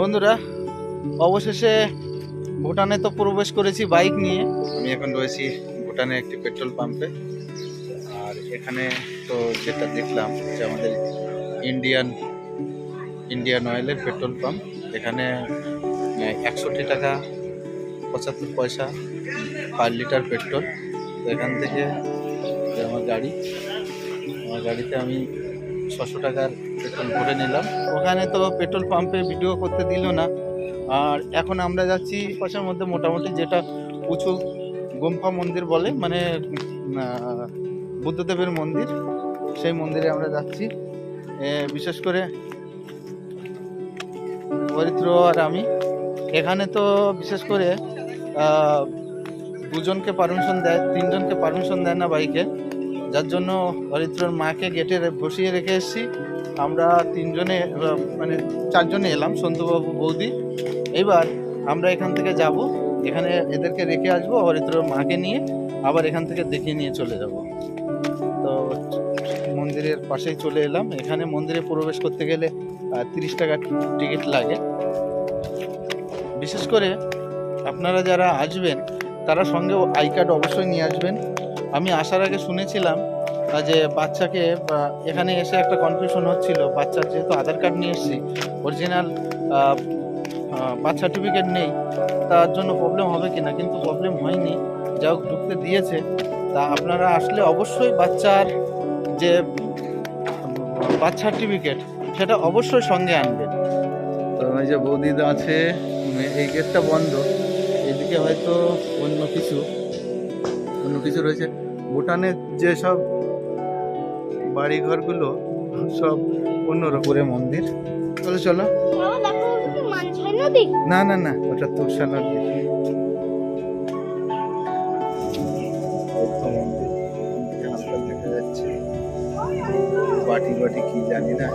বন্ধুরা, অবশেষে ভুটানে তো প্রবেশ করেছি বাইক নিয়ে। আমি এখন রয়েছি ভুটানে একটি পেট্রোল পাম্পে। আর এখানে তো যেটা দেখলাম যে আমাদের ইন্ডিয়ান ইন্ডিয়ান অয়েলের পেট্রোল পাম্প। এখানে একষট্টি টাকা পঁচাত্তর পয়সা পার লিটার পেট্রোল। তো এখান থেকে আমার গাড়ি, আমার গাড়িতে আমি ছশো টাকার পেট্রোল ভরে নিলাম। ওখানে তো পেট্রোল পাম্পে ভিডিও করতে দিল না। আর এখন আমরা যাচ্ছি পাশের মধ্যে মোটামুটি যেটা উঁচু গুম্ফা মন্দির বলে মানে বুদ্ধদেবের মন্দির। সেই মন্দিরে আমরা যাচ্ছি। বিশেষ করে হরিত্র আর আমি। এখানে তো বিশেষ করে দুজনকে পারমিশন দেয়, তিনজনকে পারমিশন দেয় না বাইকে। যার জন্য হরিত্রর মাকে গেটে বসিয়ে রেখে এসেছি। আমরা তিনজনে মানে চারজনে এলাম সন্তুবাবু বৌদি। এবার আমরা এখান থেকে যাব। এখানে এদেরকে রেখে আসব হরিত্রর মাকে নিয়ে। আবার এখান থেকে দেখিয়ে নিয়ে চলে যাব। তো মন্দিরের পাশেই চলে এলাম। এখানে মন্দিরে প্রবেশ করতে গেলে তিরিশ টাকা টিকিট লাগে। বিশেষ করে আপনারা যারা আসবেন, তারা সঙ্গে আই কার্ড অবশ্যই নিয়ে আসবেন। আমি আসার আগে শুনেছিলাম যে বাচ্চাকে এখানে এসে একটা কনফিউশন হচ্ছিল। বাচ্চার যেহেতু আধার কার্ড নিয়ে এসেছি অরিজিনাল বার্থ সার্টিফিকেট নেই, তার জন্য প্রবলেম হবে কি না কিন্তু প্রবলেম হয়নি। যা হোক, ঢুকতে দিয়েছে। তা আপনারা আসলে অবশ্যই বাচ্চার যে বার্থ সার্টিফিকেট সেটা অবশ্যই সঙ্গে আনবেন। তো এই যে বৌদিদা আছে এই গেটটা বন্ধ এদিকে হয়তো অন্য কিছু। অন্য কিছু রয়েছে। ভুটানের যেসব বাড়িঘরগুলো সব অন্য রকমের মন্দির। চলো। চলো না না না ওটা তুলসা নদী। বাটি বাটি কি জানি না।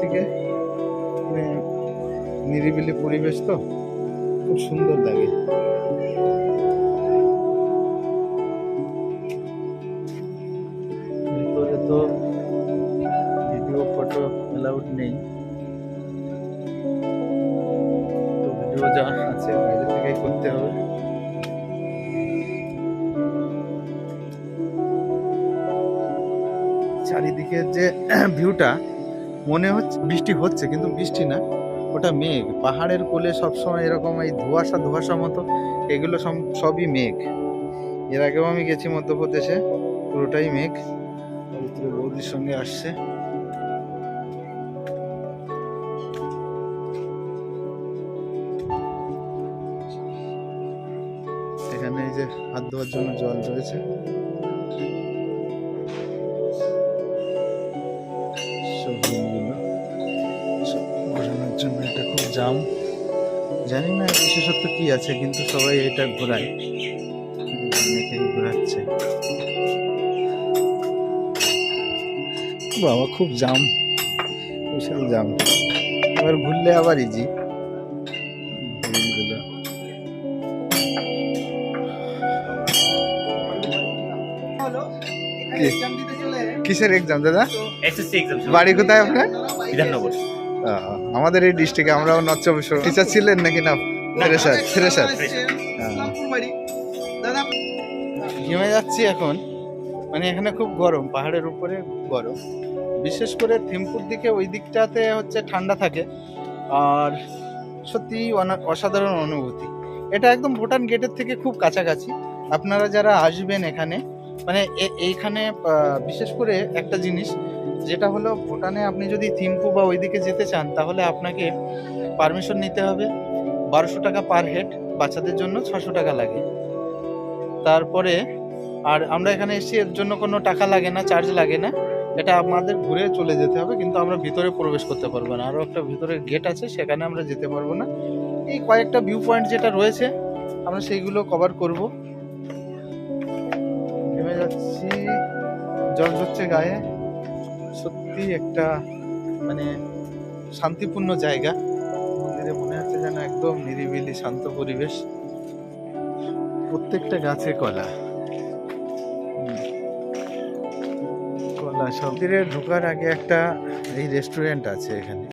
থেকে মানে নিরিবিলি পরিবেশ তো, খুব সুন্দর লাগে। ভিতরে তো ফটো নেই। যা আছে করতে হবে। চারিদিকে যে ভিউটা মনে হচ্ছে, বৃষ্টি হচ্ছে, কিন্তু বৃষ্টি না। ওটা মেঘ। পাহাড়ের কোলে সবসময় এরকম এই ধোঁয়াশা, ধোয়াশা মতো, এগুলো সব- সবই মেঘ। এর আগেও আমি গেছি মধ্যপ্রদেশে, পুরোটাই মেঘ। বৌদির সঙ্গে আসছে। এখানে এই যে হাত ধোয়ার জন্য জল রয়েছে। জাম জানি না বিশেষত্ব কি আছে কিন্তু সবাই এটা ঘোরায়। অনেকেই ঘোরাচ্ছে। বাবা খুব জাম। বিশাল জাম। এবার ঘুরলে আবার ইজি কিসের এক্সাম দাদা? বাড়ি কোথায় আপনার? বিধাননগর। আমাদের এই ডিস্ট্রিক্টে আমরাও চব্বিশ টিচার ছিলেন নাকি না? ফ্রেশার ফ্রেশার ঘেমে যাচ্ছি এখন। মানে এখানে খুব গরম, পাহাড়ের উপরে গরম। বিশেষ করে থিমপুর দিকে ওই দিকটাতে হচ্ছে ঠান্ডা থাকে। আর সত্যি অসাধারণ অনুভূতি। এটা একদম ভুটান গেটের থেকে খুব কাছাকাছি। আপনারা যারা আসবেন এখানে মানে এইখানে বিশেষ করে একটা জিনিস যেটা হলো ভুটানে আপনি যদি থিম্পু বা ওইদিকে যেতে চান, তাহলে আপনাকে পারমিশন নিতে হবে। বারোশো টাকা পার হেড বাচ্চাদের জন্য ছশো টাকা লাগে। তারপরে, আর আমরা এখানে এসেছি, এর জন্য কোনো টাকা লাগে না চার্জ লাগে না। এটা আমাদের ঘুরে চলে যেতে হবে, কিন্তু আমরা ভিতরে প্রবেশ করতে পারব না। আরও একটা ভিতরে গেট আছে, সেখানে আমরা যেতে পারব না। এই কয়েকটা ভিউ পয়েন্ট যেটা রয়েছে, আমরা সেইগুলো কভার করব। নেমে যাচ্ছি, জল হচ্ছে গায়ে। সত্যি একটা মানে শান্তিপূর্ণ জায়গা। মন্দিরে মনে হচ্ছে যেন একদম নিরিবিলি, শান্ত পরিবেশ। প্রত্যেকটা গাছে কলা। কলা সব। ঢোকার আগে একটা, এই রেস্টুরেন্ট আছে এখানে।